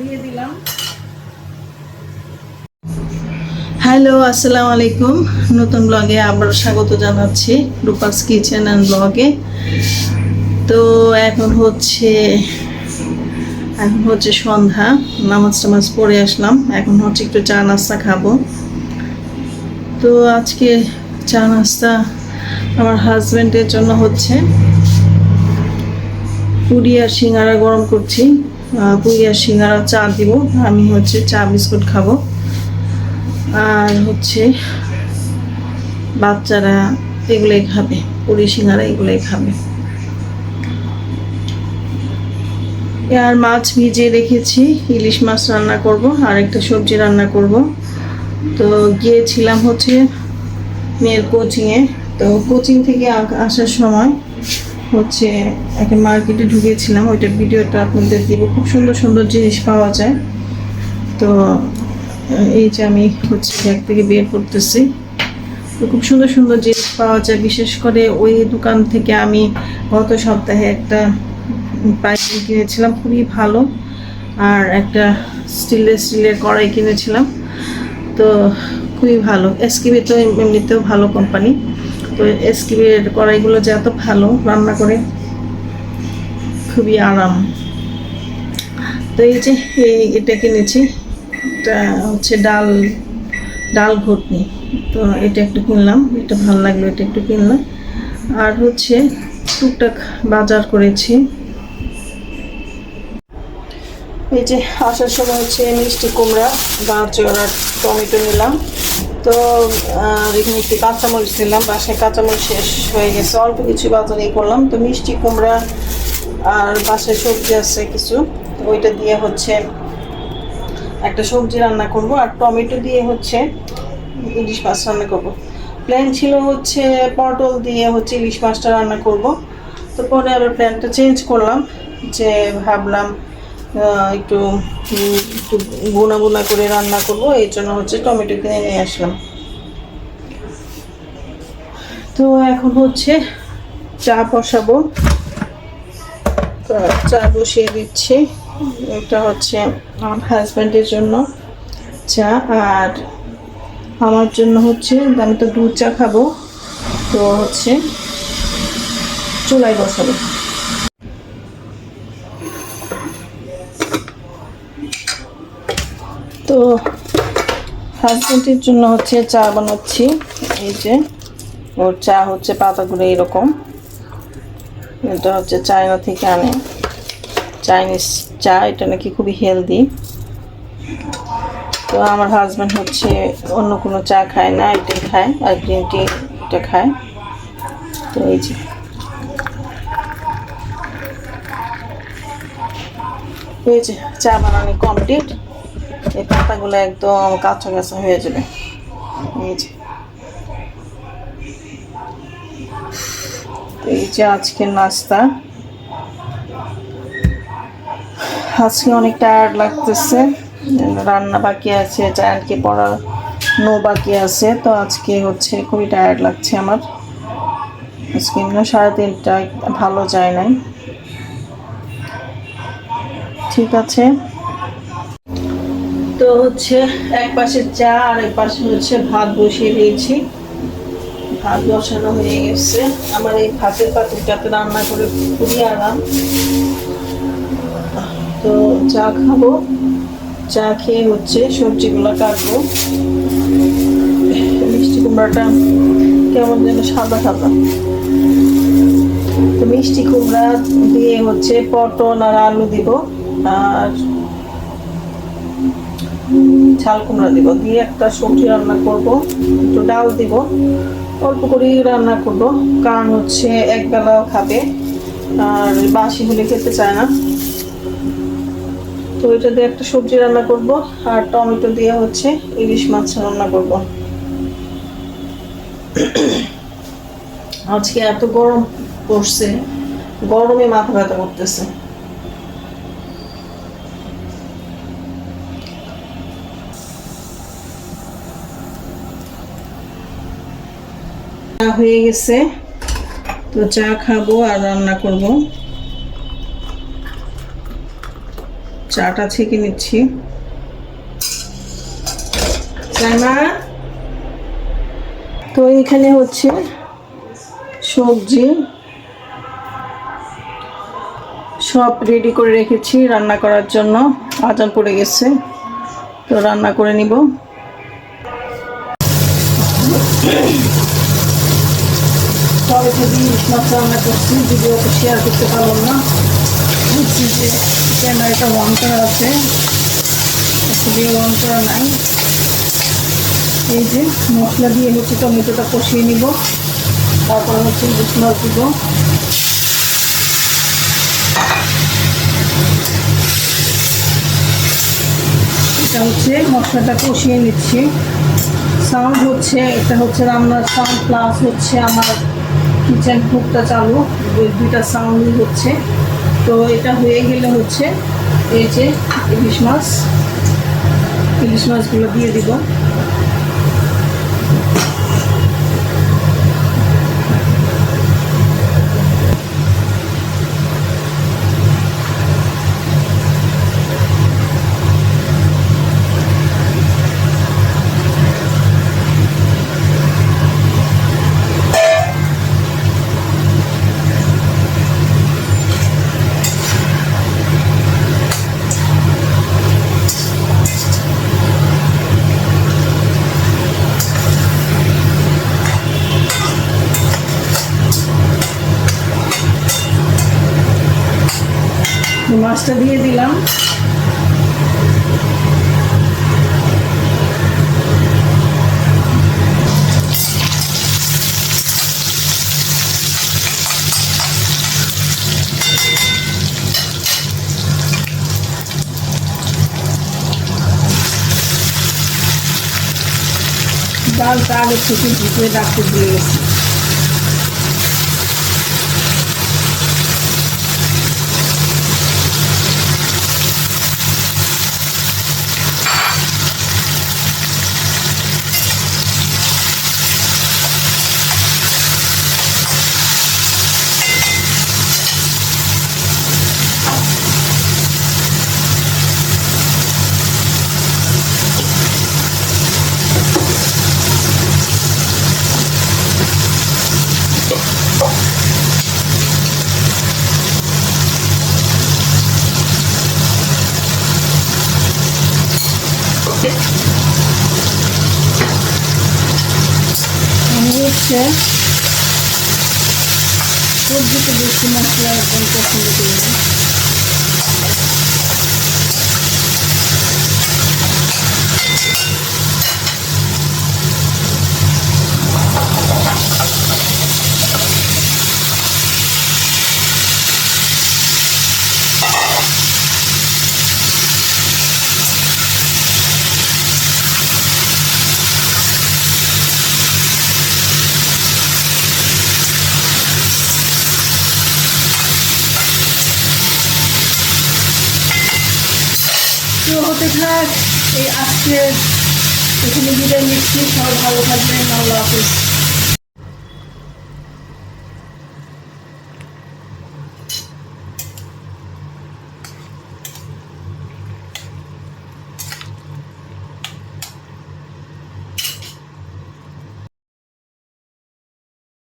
দিয়ে দিলাম। হ্যালো, আসসালামু আলাইকুম। নতুন ব্লগে আবার স্বাগত জানাচ্ছি রূপাস কিচেন অ্যান্ড ব্লগে। তো এখন হচ্ছে এখন হচ্ছে সন্ধ্যা, নামাজ টামাজ পড়ে আসলাম। এখন হচ্ছে একটু চা নাস্তা খাব। তো আজকে চা নাস্তা আমার হাজব্যান্ডের জন্য হচ্ছে। পুরি আর সিঙ্গারা গরম করছি। আর সিঙ্গারা চা দিব। আমি হচ্ছে চা, বিস্কুট খাব। আর হচ্ছে বাচ্চারা এগুলোই খাবে, পুরি, সিঙ্গারা এগুলোই খাবে। আর মাছ ভিজিয়ে রেখেছি, ইলিশ মাছ রান্না করব, আর একটা সবজি রান্না করব। তো গিয়েছিলাম হচ্ছে মেয়ের কোচিংয়ে তো কোচিং থেকে আসার সময় হচ্ছে একটা মার্কেটে ঢুকেছিলাম, ওইটার ভিডিওটা আপনাদের দিব। খুব সুন্দর সুন্দর জিনিস পাওয়া যায়। তো এই যে আমি হচ্ছে ব্যাগ থেকে বের করতেছি। তো খুব সুন্দর সুন্দর জিনিস পাওয়া যায়। বিশেষ করে ওই দোকান থেকে আমি গত সপ্তাহে একটা পাইপিং কিনেছিলাম, খুবই ভালো। আর একটা স্টিলের স্টিলের কড়াই কিনেছিলাম। তো খুবই ভালো। এসকিবি তো এমনিতেও ভালো কোম্পানি তো এসকিবির কড়াইগুলো যে এত ভালো রান্না করে, খুবই আরাম। তো এই যে, এই এটা কিনেছি, এটা হচ্ছে ডাল ডাল ঘটনি। তো এটা একটু কিনলাম, এটা ভালো লাগল, এটা একটু কিনলাম। আর হচ্ছে টুকটাক বাজার করেছি। এই যে, আসার সময় হচ্ছে মিষ্টি কুমড়া, গাজর আর টমেটো নিলাম। তো আর এখানে একটু কাঁচামরিচ নিলাম, বাসায় কাঁচামরিচ শেষ হয়ে গেছে। অল্প কিছু বাজারে করলাম। তো মিষ্টি, কুমড়া আর বাসায় সবজি আছে কিছু। তো ওইটা দিয়ে হচ্ছে একটা সবজি রান্না করব। আর টমেটো দিয়ে হচ্ছে ইলিশ মাছ রান্না করব। প্ল্যান ছিল হচ্ছে পটল দিয়ে হচ্ছে ইলিশ মাছটা রান্না করব। তো পরে আবার প্ল্যানটা চেঞ্জ করলাম যে ভাবলাম একটু একটু গুনা গুনা করে রান্না করব এই জন্য হচ্ছে টমেটো কিনে নিয়ে আসলাম। তো এখন হচ্ছে চা বসাবো। চা বসিয়ে দিচ্ছি। এটা হচ্ছে আমার হাজব্যান্ডের জন্য চা, আর আমার জন্য হচ্ছে, আমি তো দুধ চা খাব, তো হচ্ছে চুলায় বসাবো। তো হাজব্যান্ডের জন্য হচ্ছে চা বানাচ্ছি। এই যে, ওর চা হচ্ছে পাতাগুলো এরকম। এটা হচ্ছে চায়না থেকে আনে। চাইনিজ চা, এটা নাকি খুবই হেলদি তো আমার হাজব্যান্ড হচ্ছে অন্য কোনো চা খায় না এটাই খায়, আর গ্রিন টি এটা খায়। তো এই যে। এই যে, চা বানানো কমপ্লিট এই পাতাগুলো একদম কাঁচা কাঁচা হয়ে যাবে। এই যে। এই যে আজকের নাস্তা। আজকে অনেক টায়ার্ড লাগতেছে। রান্না বাকি আছে, জায়ান্টকে পড়ানো বাকি আছে, তো আজকে হচ্ছে খুবই টায়ার্ড লাগছে আমার। আজকে সাড়ে তিনটা ভালো যায় নাই। ঠিক আছে। তো হচ্ছে এক পাশে চা, আর এক পাশে হচ্ছে ভাত বসিয়ে দিয়েছি। ভাত বসানো হয়ে গেছে। আমার এই ভাতের পাতিলটাতে রান্না করে খুবই আরাম তো চা খাব। চা খেয়ে হচ্ছে সবজিগুলো কাটবো। মিষ্টি কুমড়াটা কেমন যেন সাদা সাদা। তো মিষ্টি কুমড়া দিয়ে হচ্ছে পটল আর আলু দিব। আর ঝাল কুমড়া দিব। দিয়ে একটা সবজি রান্না করব, একটু ডাল দিব। অল্প করেই রান্না করব, কারণ হচ্ছে একবেলা খাবে, আর বাসি হলে খেতে চায় না। তো এটা দিয়ে একটা সবজি রান্না করব, আর টমেটো দিয়ে হচ্ছে ইলিশ মাছ রান্না করব। আজকে এত গরম পড়ছে, গরমে মাথা ব্যথা করতেছে। হয়ে গেছে। তো চা খাব আর রান্না করব। চাটা ছেঁকে নিচ্ছি। তো এখানে হচ্ছে সবজি। সব রেডি করে রেখেছি রান্না করার জন্য। আজান পড়ে গেছে। তো রান্না করে নিব। তবে যদি মাছ রান্না করছি ভিডিও শেয়ার করতে পারলাম না বুঝছি যে ক্যামেরাটা অন করা আছে আসলে অন করা নাই এই যে মশলা দিয়ে হচ্ছে টমেটোটা কষিয়ে নিব তারপর হচ্ছে ইলিশ দিব এটা হচ্ছে মশলাটা কষিয়ে নিচ্ছি। সাউন্ড হচ্ছে, এটা হচ্ছে রান্নার সাউন্ড প্লাস হচ্ছে আমার কিচেন কুকটা চালু দুই- দুইটা সাউন্ডই হচ্ছে। তো এটা হয়ে গেলে হচ্ছে এই যে ইলিশ মাছ, ইলিশ মাছগুলো দিয়ে দিব। মাছটা দিয়ে দিলাম। ডালটা আগে থেকে ভিতরে রাখতে দিয়ে আমি হচ্ছে সবজিতে বেশি মশলা একদম পছন্দ করি হতে থাক। এই আজকে এখানে বিদায় নিচ্ছি। সবাই ভালো থাকবেন। আল্লাহ হাফিজ।